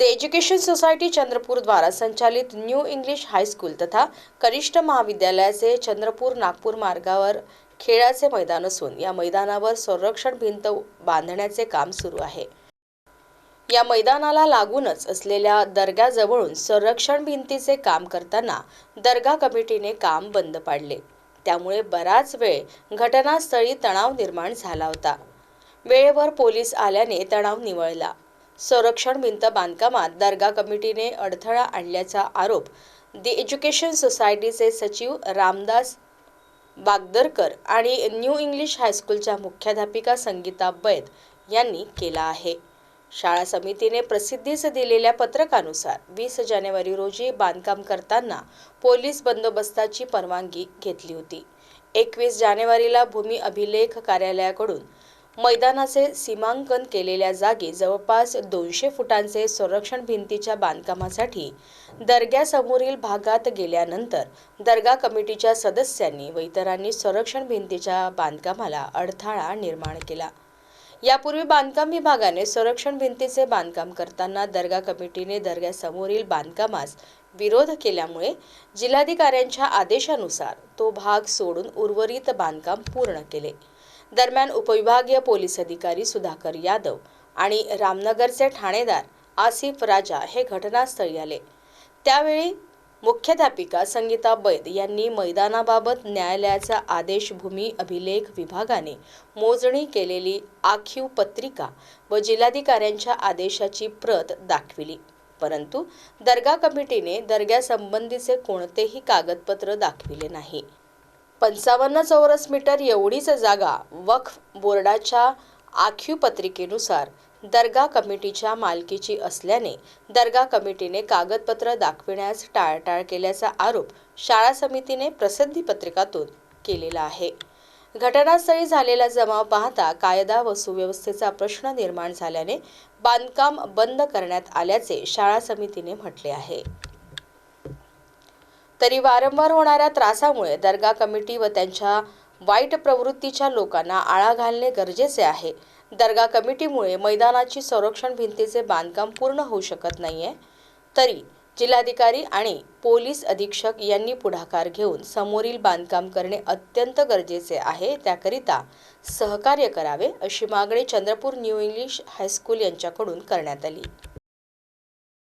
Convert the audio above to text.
The education society Chandrapur द्वारा संचालित new English high school तथा कनिष्ठ महाविद्यालयाचे चंद्रपूर नागपूर मार्गावर खेळाचे मैदान असून या मैदानावर संरक्षण भिंत बांधण्याचे काम सुरू आहे. या मैदानाला लागूनच असलेल्या दर्ग्याजवळून संरक्षण भिंतीचे काम करताना दर्गा कमिटीने काम बंद पाडले. त्यामुळे बराच वेळ घटनास्थळी तणाव निर्माण झाला होता. वेळेवर पोलीस आल्याने तणाव निवळला. संरक्षण भिंत बांधकामात दर्गा कमिटीने अडथळा आणल्याचा आरोप. दि एज्युकेशन सोसायटीचे सचिव रामदास बागदरकर आणि न्यू इंग्लिश हायस्कूलच्या मुख्याध्यापिका संगीता बैद यांनी केला आहे. शाळा समितीने प्रसिद्धीस दिलेल्या पत्रकानुसार वीस जानेवारी रोजी बांधकाम करताना पोलीस बंदोबस्ताची परवानगी घेतली होती. एकवीस जानेवारीला भूमी अभिलेख कार्यालयाकडून मैदानाचे सीमांकन केलेल्या जागी जवळपास दोनशे फुटांचे संरक्षण भिंतीच्या बांधकामासाठी दर्ग्यासमोरील भागात गेल्यानंतर दर्गा कमिटीच्या सदस्यांनी व इतरांनी संरक्षण भिंतीच्या बांधकामाला अडथळा निर्माण केला. यापूर्वी बांधकाम विभागाने संरक्षण भिंतीचे बांधकाम करताना दर्गा कमिटीने दर्ग्यासमोरील बांधकामास विरोध केल्यामुळे जिल्हाधिकाऱ्यांच्या आदेशानुसार तो भाग सोडून उर्वरित बांधकाम पूर्ण केले. दरम्यान उपविभागीय पोलीस अधिकारी सुधाकर यादव आणि रामनगरचे ठाणेदार आसिफ राजा हे घटनास्थळी आले. त्यावेळी मुख्याध्यापिका संगीता बैद यांनी मैदानाबाबत न्यायालयाचा आदेश भूमी अभिलेख विभागाने मोजणी केलेली आखीव पत्रिका व जिल्हाधिकाऱ्यांच्या आदेशाची प्रत दाखविली. परंतु दर्गा कमिटीने दर्ग्यासंबंधीचे कोणतेही कागदपत्र दाखविले नाही. पंचावन्न चौरस मीटर एवढीच जागा वक्फ बोर्डाच्या आखीव पत्रिकेनुसार दर्गा कमिटीच्या मालकीची असल्याने दर्गा कमिटीने कागदपत्र दाखविण्यास टाळाटाळ केल्याचा आरोप शाळा समितीने प्रसिद्धी पत्रकातून केलेला आहे. घटनास्थळी झालेला जमाव पाहता कायदा व सुव्यवस्थेचा प्रश्न निर्माण झाल्याने बांधकाम बंद करण्यात आल्याचे शाळा समितीने म्हटले आहे. तरी वारंवार होणाऱ्या त्रासामुळे दर्गा कमिटी व त्यांच्या वाईट प्रवृत्तीच्या लोकांना आळा घालणे गरजेचे आहे. दर्गा कमिटीमुळे मैदानाची संरक्षण भिंतीचे बांधकाम पूर्ण होऊ शकत नाहीये. तरी जिल्हाधिकारी आणि पोलीस अधीक्षक यांनी पुढाकार घेऊन समोरील बांधकाम करणे अत्यंत गरजेचे आहे. त्याकरिता सहकार्य करावे अशी मागणी चंद्रपूर न्यू इंग्लिश हायस्कूल यांच्याकडून करण्यात आली.